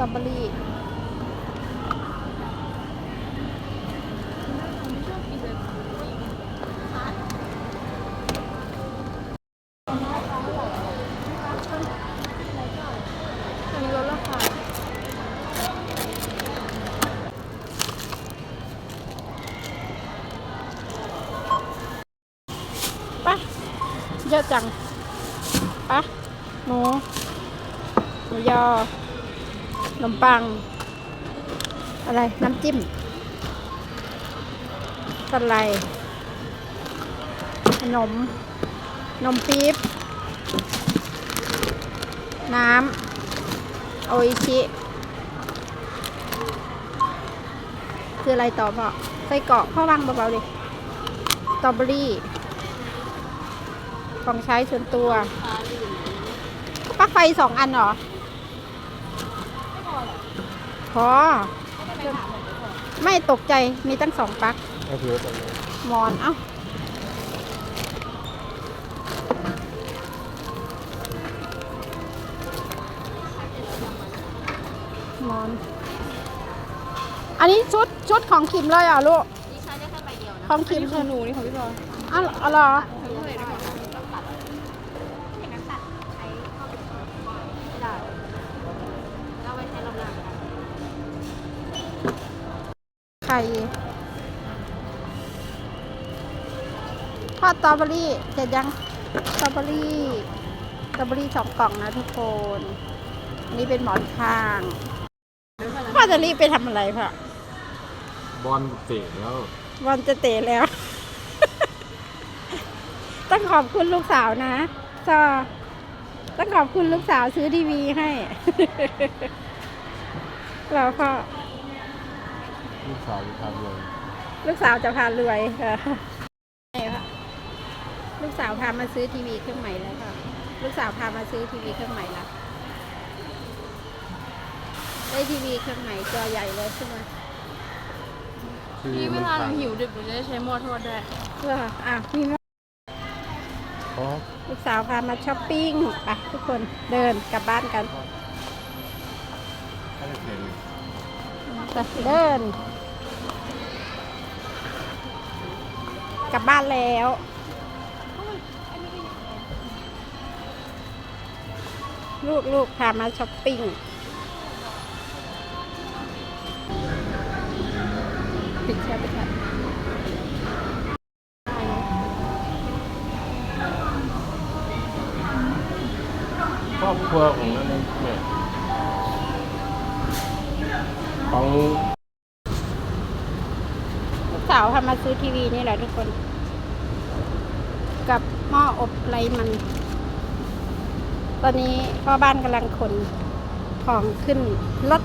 สตรอเบอรี่ปะเยอะจังปะหมูหมูยอ นมปัง อะไรน้ำจิ้มสไลขนม นมปี๊บ น้ำ โออิชิ คืออะไรต่อพ่อไส้กรอกพ่อวางเบาๆดิสตรอเบอรี่ ของใช้ส่วนตัวปลั๊กไฟสองอันเหรอ พอ ไม่ตกใจมีตั้งสองปลั๊กก็คือตรงนี้หมอนเอ้าหมอน อันนี้ชุดชุดของคิมเลยเหรอะลูกนี่ใช้ได้แค่ใบเดียวนะของคิมของหนูนี่ของพี่บอยอ้าวอ๋อเหรอเท่าไหร่นะคะ ข่ ทอดสตรอเบอรี่เสร็จยังสตรอเบอรี่สตรอเบอรี่สองกล่องนะทุกคน นี่เป็นหมอนข้างพ่อจะรีบไปทำอะไรพ่อบอลเตะแล้ววันจะเตะแล้ว ต้องขอบคุณลูกสาวนะซอต้องขอบคุณลูกสาวซื้อทีวีให้แล้วก็ ลูกสาวจะทำเลยลูกสาวจะพารวยค่ะใช่ค่ะ ลูกสาวพามาซื้อทีวีเครื่องใหม่แล้วค่ะ ลูกสาวพามาซื้อทีวีเครื่องใหม่แล้วได้ทีวีเครื่องใหม่จอใหญ่เลยใช่ไหมคือพี่เวมันลาหพันูงหิวดึกหนูจะได้ใช้หม้อทอดได้เพื่ออะมีไหมเพราะลูกสาวพามาช้อปปิ้งไปทุกคนเดินกลับบ้านกันถ้าจะเห็นไปเดิน กลับบ้านแล้ว ลูกลูกพามาช้อปปิ้งปิดแชร์ไปค่ครอบครัวของนั่นเองแม่ของาวพามาซื้อทีวีนี่แหละทุกคน กับหม้ออบไรมัน ตอนนี้พ่อบ้านกำลังขนของขึ้นรถ